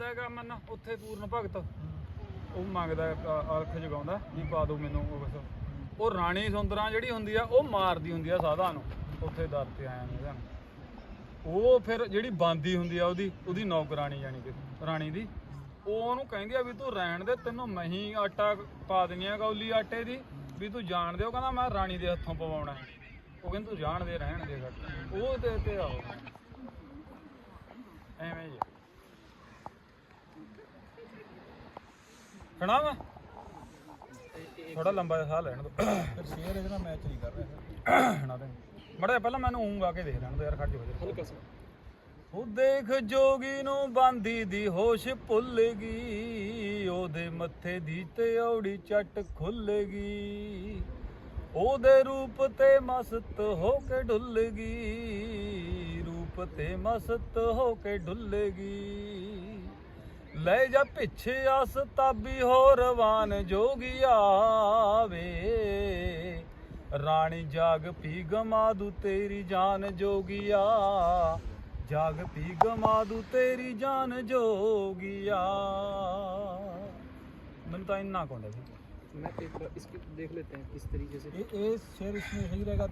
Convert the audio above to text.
ਫਿਰਦਾ ਹੈਗਾ ਮਨ ਉੱਥੇ ਪੂਰਨ ਭਗਤ। ਉਹ ਮੰਗਦਾ ਅਲਖ ਜਗਾਉਂਦਾ ਵੀ ਪਾ ਦਿਓ ਮੈਨੂੰ ਉਹ ਕੁਛ ਉਹ ਰਾਣੀ ਸੁੰਦਰਾਂ ਜਿਹੜੀ ਹੁੰਦੀ ਆ ਉਹ ਮਾਰਦੀ ਹੁੰਦੀ ਆ ਸਾਧਾ ਨੂੰ। ਉੱਥੇ ਦਰ ਤੇ ਆਇਆ ਨੇ ਉਹ ਫਿਰ ਜਿਹੜੀ ਬਾਂਦੀ ਹੁੰਦੀ ਆ ਉਹਦੀ ਉਹਦੀ ਨੌਕਰਾਣੀ ਜਾਨੀ ਕਿ ਰਾਣੀ ਦੀ। ਉਹ ਉਹਨੂੰ ਕਹਿੰਦੀ ਆ ਵੀ ਤੂੰ ਰਹਿਣ ਦੇ ਤੈਨੂੰ ਮਹੀਂ ਆਟਾ ਪਾ ਦੇਣੀ ਆ ਕੌਲੀ ਆਟੇ ਦੀ। ਵੀ ਤੂੰ ਜਾਣ ਦੇ ਉਹ ਕਹਿੰਦਾ ਮੈਂ ਰਾਣੀ ਦੇ ਹੱਥੋਂ ਪਵਾਉਣਾ। ਉਹ ਕਹਿੰਦਾ ਤੂੰ ਜਾਣ ਦੇ ਰਹਿਣ ਦੇ। ਉਹ ਤੇ ਤੇ ਆਓ। ਐਵੇਂ ਹੀ ਸੁਣਾ ਵਾ। ਥੋੜਾ ਲੰਬਾ ਜਿਹਾ ਸਾਹ ਲੈਣ ਦੋ। ਫਿਰ ਸ਼ੇਅਰ ਇਹਦੇ ਨਾਲ ਮੈਚ ਨਹੀਂ ਕਰ ਰਿਹਾ। ਸੁਣਾ ਦੇ ਮੜਾ ਪਹਿਲਾਂ ਮੈਨੂੰ ਊਂ ਗਾ ਕੇ ਦੇਖ ਲੈਣ ਦੋ ਯਾਰ ਖੜ ਜਾ ਹਲਕਾ ਸਾ। ਉਹ ਦੇਖ ਜੋਗੀ ਨੂੰ ਬਾਂਦੀ ਦੀ ਹੋਸ਼ ਭੁੱਲ ਗਈ ਉਹਦੇ ਮੱਥੇ ਦੀ ਤੇ ਔੜੀ ਚੱਟ ਖੁੱਲ ਗਈ ਉਹਦੇ ਰੂਪ ਤੇ ਮਸਤ ਹੋ ਕੇ ਡੁੱਲ ਗਈ ਰੂਪ ਤੇ ਮਸਤ ਹੋ ਕੇ ਡੁੱਲ ਗਈ ਲੈ ਜਾ ਪਿੱਛੇ ਆਸ ਤਾਬੀ ਹੋ ਰਵਾਨ ਜੋਗੀ ਆਵੇ। ਰਾਣੀ ਜਾਗ ਪੀ ਗਮਾਦੂ ਤੇਰੀ ਜਾਨ ਜੋਗੀਆ। ਜਾਗ ਪੀ ਗਮਾਦੂ ਤੇਰੀ ਜਾਨ ਜੋਗੀਆ। ਮੈਨੂੰ ਤਾਂ ਇੰਨਾ ਕੌਂਡਾ मैं एक बार इसकी देख लेते हैं किस तरीके से ये शेर इसमें सही रहेगा